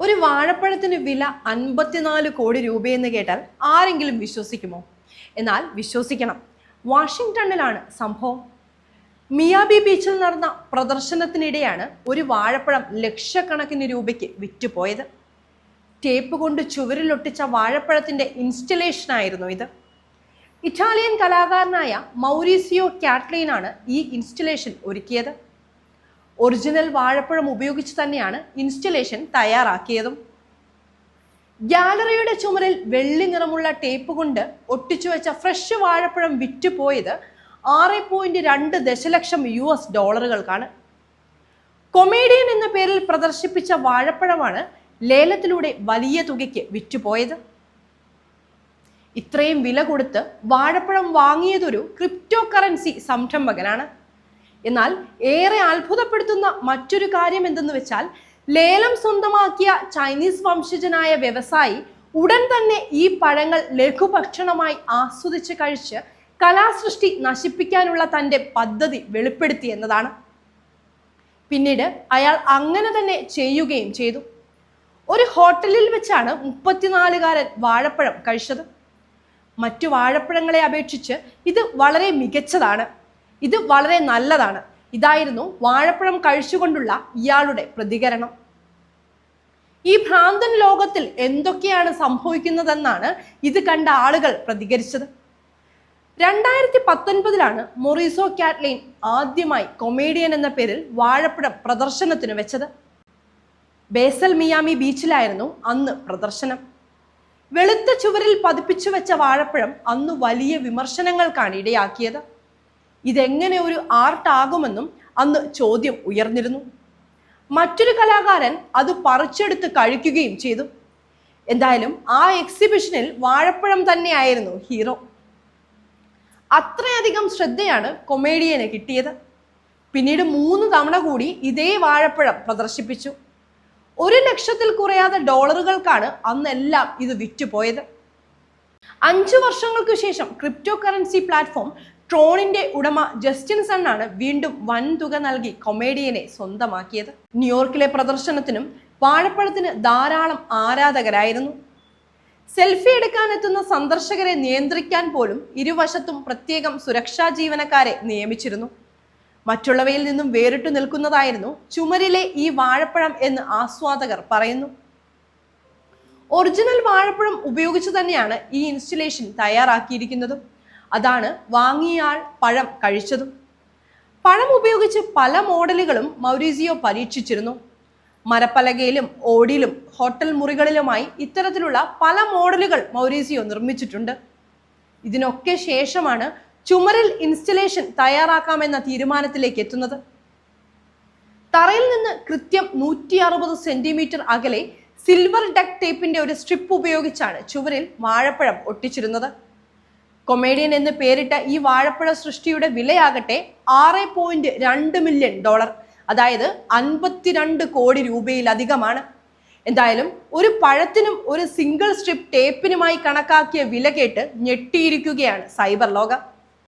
ഒരു വാഴപ്പഴത്തിന് വില അൻപത്തിനാല് കോടി രൂപയെന്ന് കേട്ടാൽ ആരെങ്കിലും വിശ്വസിക്കുമോ? എന്നാൽ വിശ്വസിക്കണം. വാഷിങ്ടണിലാണ് സംഭവം. മിയാബി ബീച്ചിൽ നടന്ന പ്രദർശനത്തിനിടെയാണ് ഒരു വാഴപ്പഴം ലക്ഷക്കണക്കിന് രൂപയ്ക്ക് വിറ്റുപോയത്. ടേപ്പ് കൊണ്ട് ചുവരിലൊട്ടിച്ച വാഴപ്പഴത്തിന്റെ ഇൻസ്റ്റലേഷനായിരുന്നു ഇത്. ഇറ്റാലിയൻ കലാകാരനായ മൗരീസിയോ കാറ്റ്ലീനാണ് ഈ ഇൻസ്റ്റലേഷൻ ഒരുക്കിയത്. ഒറിജിനൽ വാഴപ്പഴം ഉപയോഗിച്ച് തന്നെയാണ് ഇൻസ്റ്റലേഷൻ തയ്യാറാക്കിയതും. ഗാലറിയുടെ ചുമരിൽ വെള്ളി നിറമുള്ള ടേപ്പ് കൊണ്ട് ഒട്ടിച്ചു വെച്ച ഫ്രഷ് വാഴപ്പഴം വിറ്റുപോയത് ആറ് പോയിന്റ് രണ്ട് ദശലക്ഷം യു എസ് ഡോളറുകൾക്കാണ്. കൊമേഡിയൻ എന്ന പേരിൽ പ്രദർശിപ്പിച്ച വാഴപ്പഴമാണ് ലേലത്തിലൂടെ വലിയ തുകയ്ക്ക് വിറ്റുപോയത്. ഇത്രയും വില കൊടുത്ത് വാഴപ്പഴം വാങ്ങിയതൊരു ക്രിപ്റ്റോ കറൻസി സംരംഭകനാണ്. എന്നാൽ ഏറെ അത്ഭുതപ്പെടുത്തുന്ന മറ്റൊരു കാര്യം എന്തെന്ന് വെച്ചാൽ ലേലം സ്വന്തമാക്കിയ ചൈനീസ് വംശജനായ വ്യവസായി ഉടൻ തന്നെ ഈ പഴങ്ങൾ ലഘുഭക്ഷണമായി ആസ്വദിച്ച് കഴിച്ച് കലാസൃഷ്ടി നശിപ്പിക്കാനുള്ള തന്റെ പദ്ധതി വെളിപ്പെടുത്തി എന്നതാണ്. പിന്നീട് അയാൾ അങ്ങനെ തന്നെ ചെയ്യുകയും ചെയ്തു. ഒരു ഹോട്ടലിൽ വെച്ചാണ് മുപ്പത്തിനാലുകാരൻ വാഴപ്പഴം കഴിച്ചത്. മറ്റു വാഴപ്പഴങ്ങളെ അപേക്ഷിച്ച് ഇത് വളരെ മികച്ചതാണ്. ഇത് വളരെ നല്ലതാണ്. ഇതായിരുന്നു വാഴപ്പഴം കഴിച്ചുകൊണ്ടുള്ള ഇയാളുടെ പ്രതികരണം. ഈ ഭ്രാന്തൻ ലോകത്തിൽ എന്തൊക്കെയാണ് സംഭവിക്കുന്നതെന്നാണ് ഇത് കണ്ട ആളുകൾ പ്രതികരിച്ചത്. രണ്ടായിരത്തി പത്തൊൻപതിലാണ് മൊറീസോ കാറ്റ്ലൈൻ ആദ്യമായി കൊമേഡിയൻ എന്ന പേരിൽ വാഴപ്പഴം പ്രദർശനത്തിന് വെച്ചത്. ബേസൽ മിയാമി ബീച്ചിലായിരുന്നു അന്ന് പ്രദർശനം. വെളുത്ത ചുവരിൽ പതിപ്പിച്ചു വെച്ച വാഴപ്പഴം അന്ന് വലിയ വിമർശനങ്ങൾക്കാണ് ഇടയാക്കിയത്. ഇതെങ്ങനെ ഒരു ആർട്ടാകുമെന്നും അന്ന് ചോദ്യം ഉയർന്നിരുന്നു. മറ്റൊരു കലാകാരൻ അത് പറിച്ചെടുത്ത് കഴിക്കുകയും ചെയ്തു. എന്തായാലും ആ എക്സിബിഷനിൽ വാഴപ്പഴം തന്നെയായിരുന്നു ഹീറോ അത്രയധികം ശ്രദ്ധയാണ് കൊമേഡിയന് കിട്ടിയത്. പിന്നീട് മൂന്ന് തവണ കൂടി ഇതേ വാഴപ്പഴം പ്രദർശിപ്പിച്ചു. ഒരു ലക്ഷത്തിൽ കുറയാതെ ഡോളറുകൾക്കാണ് അന്നെല്ലാം ഇത് വിറ്റുപോയത്. അഞ്ചു വർഷങ്ങൾക്ക് ശേഷം ക്രിപ്റ്റോ കറൻസി പ്ലാറ്റ്ഫോം ട്രോണിന്റെ ഉടമ ജസ്റ്റിൻ സൺ ആണ് വീണ്ടും വൻ തുക നൽകി കൊമേഡിയനെ സ്വന്തമാക്കിയത്. ന്യൂയോർക്കിലെ പ്രദർശനത്തിനും വാഴപ്പഴത്തിന് ധാരാളം ആരാധകരായിരുന്നു. സെൽഫി എടുക്കാനെത്തുന്ന സന്ദർശകരെ നിയന്ത്രിക്കാൻ പോലും ഇരുവശത്തും പ്രത്യേകം സുരക്ഷാ ജീവനക്കാരെ നിയമിച്ചിരുന്നു. മറ്റുള്ളവയിൽ നിന്നും വേറിട്ടു നിൽക്കുന്നതായിരുന്നു ചുമരിലെ ഈ വാഴപ്പഴം എന്ന് ആസ്വാദകർ പറയുന്നു. ഒറിജിനൽ വാഴപ്പഴം ഉപയോഗിച്ച് തന്നെയാണ് ഈ ഇൻസ്റ്റലേഷൻ തയ്യാറാക്കിയിരിക്കുന്നതും. അതാണ് വാങ്ങിയയാൾ പഴം കഴിച്ചതും. പഴം ഉപയോഗിച്ച് പല മോഡലുകളും മൗരീസിയോ പരീക്ഷിച്ചിരുന്നു. മരപ്പലകയിലും ഓടിലും ഹോട്ടൽ മുറികളിലുമായി ഇത്തരത്തിലുള്ള പല മോഡലുകൾ മൗരീസിയോ നിർമ്മിച്ചിട്ടുണ്ട്. ഇതിനൊക്കെ ശേഷമാണ് ചുമരിൽ ഇൻസ്റ്റലേഷൻ തയ്യാറാക്കാമെന്ന തീരുമാനത്തിലേക്ക് എത്തുന്നത്. തറയിൽ നിന്ന് കൃത്യം നൂറ്റി അറുപത് സെന്റിമീറ്റർ അകലെ സിൽവർ ഡക് ടേപ്പിന്റെ ഒരു സ്ട്രിപ്പ് ഉപയോഗിച്ചാണ് ചുവരിൽ വാഴപ്പഴം ഒട്ടിച്ചിരുന്നത്. കൊമേഡിയൻ എന്ന് പേരിട്ട ഈ വാഴപ്പഴ സൃഷ്ടിയുടെ വിലയാകട്ടെ ആറ് പോയിന്റ് രണ്ട് മില്യൺ ഡോളർ അതായത് അൻപത്തിരണ്ട് കോടി രൂപയിലധികമാണ്. എന്തായാലും ഒരു പഴത്തിനും ഒരു സിംഗിൾ സ്ട്രിപ്പ് ടേപ്പിനുമായി കണക്കാക്കിയ വില കേട്ട് ഞെട്ടിയിരിക്കുകയാണ് സൈബർ ലോകം.